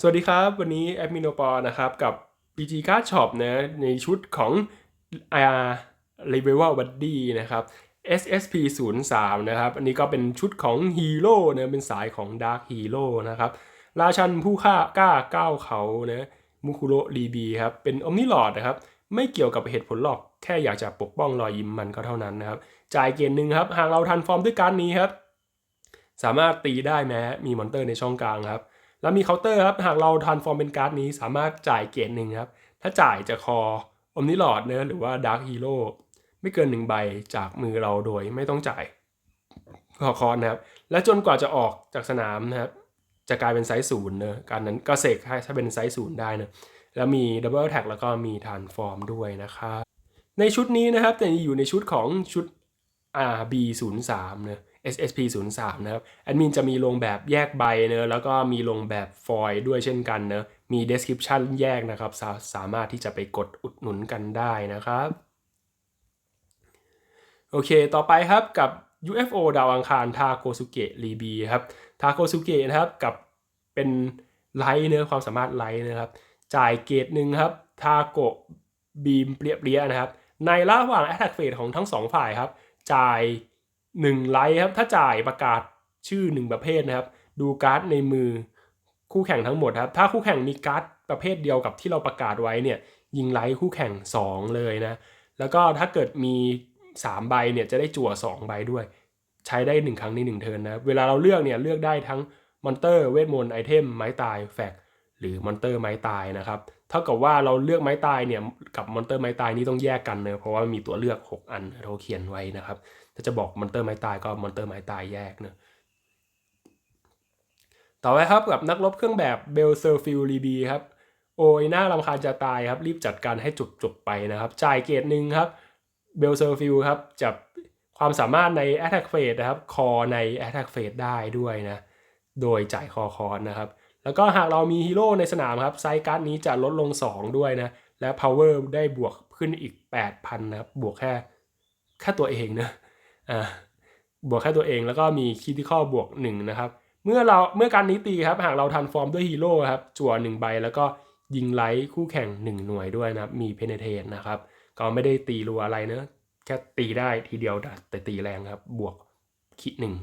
สวัสดีครับ วันนี้แอดมินโอปอนะครับ กับ BG Card Shop นะในชุดของ R l e v e l Buddy นะครับ SSP 0 3นะครับ อันนี้ก็เป็นชุดของฮีโร่นะเป็นสายของ Dark Hero นะครับ ราชันผู้ฆ่ากล้าก้าวเขานะมุคุโรรีบีครับ เป็นอมนิลอดนะครับ ไม่เกี่ยวกับเหตุผลหรอก แค่อยากจะปกป้องรอยยิ้มมันก็เท่านั้นนะครับ จ่ายเกณฑ์หนึ่งครับ หากเราทันฟอร์มด้วยการนี้ครับ สามารถตีได้แม้มีมอนเตอร์ในช่องกลางครับ แล้วมีเคาน์เตอร์ครับ หากเราทันฟอร์มเป็นการ์ดนี้สามารถจ่ายเกณฑ์หนึ่งครับ ถ้าจ่ายจะคออมนิลอดเนะหรือว่าดาร์คฮีโร่ไม่เกินหนึ่งใบจากมือเราโดยไม่ต้องจ่ายคอคอนนะครับ และจนกว่าจะออกจากสนามนะครับ จะกลายเป็นไซส์ศูนย์เนอะการนั้นก็เสกให้ถ้าเป็นไซส์ศูนย์ได้เนอะแล้วมีดับเบิลแท็กแล้วก็มีทานฟอร์มด้วยนะครับในชุดนี้นะครับจะอยู่ในชุดของชุด RB03 เน SSP03 นะครับแอดมินจะมีลงแบบแยกใบเนอะแล้วก็มีลงแบบฟอยล์ด้วยเช่นกันเนอะมี description แยกนะครับสาสามารถที่จะไปกดอุดหนุนกันได้นะครับโอเค ต่อไปครับกับ UFO ดาวอังคารทาโกสุเกะรีบีครับทาโกสุเกะนะครับกับเป็นไลท์เนื้อความสามารถไลท์นะครับ จ่ายเกรดหนึ่งครับทาโกะบีมเปรียบเรียนะครับ ในระหว่าง Attack Phase ของทั้งสองฝ่ายครับ จ่าย 1ไลท์ครับถ้าจ่ายประกาศชื่อ 1 ประเภทนะครับ ดูการ์ดในมือคู่แข่งทั้งหมดครับ ถ้าคู่แข่งมีการ์ดประเภทเดียวกับที่เราประกาศไว้เนี่ยยิงไลท์คู่แข่ง 2 เลยนะ แล้วก็ถ้าเกิดมี 3 ใบเนี่ยจะได้จั่ว 2 ใบด้วย ใช้ได้ 1 ครั้งใน1เทิร์นนะเวลาเราเลือกเนี่ยเลือกได้ทั้งมอนเตอร์เวทมนต์ไอเทมไม้ตายแฟกหรือมอนเตอร์ไม้ตายนะครับ ท่ากับว่าเราเลือกไม้ตายเนี่ยกับมอนเตอร์ไม้ตายนี่ต้องแยกกันเนะเพราะว่ามีตัวเลือก 6 อันเราเขียนไว้นะครับ ถ้าจะบอกมอนเตอร์ไม้ตายก็มอนเตอร์ไม้ตายแยกเนะต่อไปครับกับนักรบเครื่องแบบเบลเซอร์ฟิลรีบีครับโอ้ยน่ารำคาญจะตายครับ รีบจัดการให้จบจบๆไปนะครับ จ่ายเกรดหนึ่งครับเบลเซอร์ฟิลครับจะความสามารถใน Attack Phase นะครับ คอใน Attack Phase ได้ด้วยนะ โดยจ่ายคอคอนนะครับ แล้วก็หากเรามีฮีโร่ในสนามครับไซการ์ดนี้จะลดลง 2 ด้วยนะ และ power ได้บวกขึ้นอีก 8,000 นะครับ บวกแค่แค่ตัวเองนะอ่าบวกแค่ตัวเองแล้วก็มีคิด i คอบวก1นะครับเมื่อเราเมื่อการนี้ตีครับหากเราทันฟอร์มด้วยฮีโร่ครับจั่ว1ใบแล้วก็ยิงไลท์คู่แข่ง 1 หน่วยด้วยนะครับ มีเพเนเทนนะครับ ก็ไม่ได้ตีรัวอะไรเนอะแค่ตีได้ทีเดียวแต่ตีแรงครับบวกคิดหนึ่ง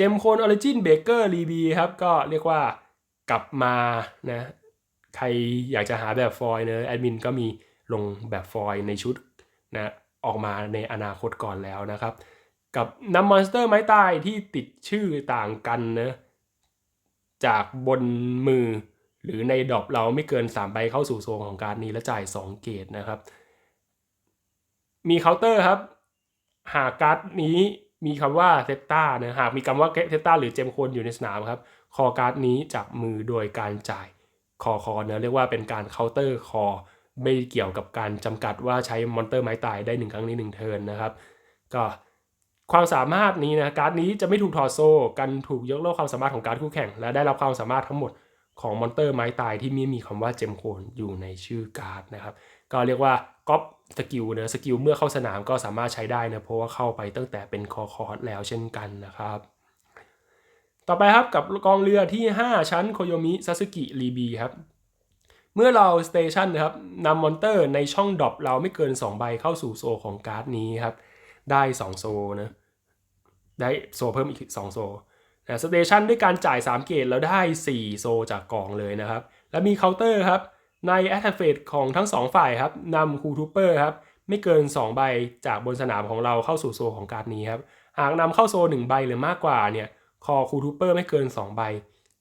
จมโคนออริจินเบเกอร์รีบีครับก็เรียกว่ากลับมานะใครอยากจะหาแบบฟอยเนอะแอดมินก็มีลงแบบฟอยในชุดนะออกมาในอนาคตก่อนแล้วนะครับ กับน้ำมอนสเตอร์ไม้ตายที่ติดชื่อต่างกันนะจากบนมือหรือในดอปเราไม่เกิน 3 ใบเข้าสู่โซนของการนี้และจ่าย 2 เกตนะครับ มีเคาน์เตอร์ครับ หากการ์ดนี้ มีคำว่าเซตตานะหากมีคำว่าเซตตาหรือเจมโคนอยู่ในสนามครับคอการ์ดนี้จากมือโดยการจ่ายคอคอนะเรียกว่าเป็นการเคาน์เตอร์คอไม่เกี่ยวกับการจำกัดว่าใช้มอนเตอร์ไม้ตายได้หนึ่งครั้งในหนึ่งเทิร์นนะครับก็ความสามารถนี้นะการ์ดนี้จะไม่ถูกถอดโซ่กันถูกยกเลิกความสามารถของการ์ดคู่แข่ง และได้รับความสามารถทั้งหมดของมอนเตอร์ไม้ตายที่ม่มีคำว่าเจมโคนอยู่ในชื่อการ์ดนะครับก็เรียกว่า ก๊อปสกิลเนะสกิลเมื่อเข้าสนามก็สามารถใช้ได้นะเพราะว่าเข้าไปตั้งแต่เป็นคอคอร์สแล้วเช่นกันนะครับ ต่อไปครับกับกองเรือที่ 5 ชั้นโคโยมิซาสึกิรีบีครับเมื่อเราสเตชันนะครับนำมอนเตอร์ในช่องดรอปเราไม่เกิน 2 ใบเข้าสู่โซของการ์ดนี้ครับ ได้ 2 โซนะได้โซเพิ่มอีก 2 โซนะสเตชันด้วยการจ่าย 3 เกตแล้วได้ 4 โซจากกองเลยนะครับ แล้วมีเคาน์เตอร์ครับ ใน Attack Phase ของทั้ง 2 ฝ่ายครับนำคูทูเปอร์ครับไม่เกิน 2 ใบจากบนสนามของเราเข้าสู่โซของการ์ดนี้ครับหากนำเข้าโซ 1 ใบหรือมากกว่าเนี่ยคอคูทูเปอร์ไม่เกิน 2 ใบ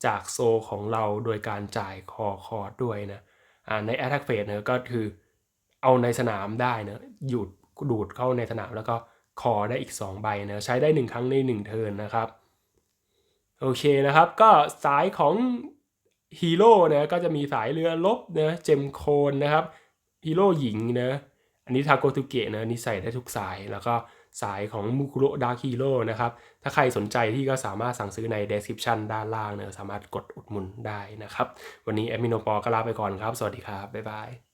จากโซของเราโดยการจ่ายคอคอร์ดด้วยนะใน Attack Phase เนะก็คือเอาในสนามได้นะหยุดดูดเข้าในสนามแล้วก็คอได้อีก 2 ใบนะใช้ได้ 1 ครั้งใน 1 เทิร์นนะครับ โอเคนะครับ ก็สายของ ฮีโร่นะก็จะมีสายเรือลบนะเจมโคนนะครับฮีโร่หญิงนะอันนี้ทาโกตุเกะนะนี่ใส่ได้ทุกสายแล้วก็สายของมุคุโรดาร์ฮีโร่นะครับถ้าใครสนใจที่ก็สามารถสั่งซื้อใน description ด้านล่างนะสามารถกดอุดหนุนได้นะครับ วันนี้แอดมินโนปอก็ลาไปก่อนครับ สวัสดีครับ บ๊ายบาย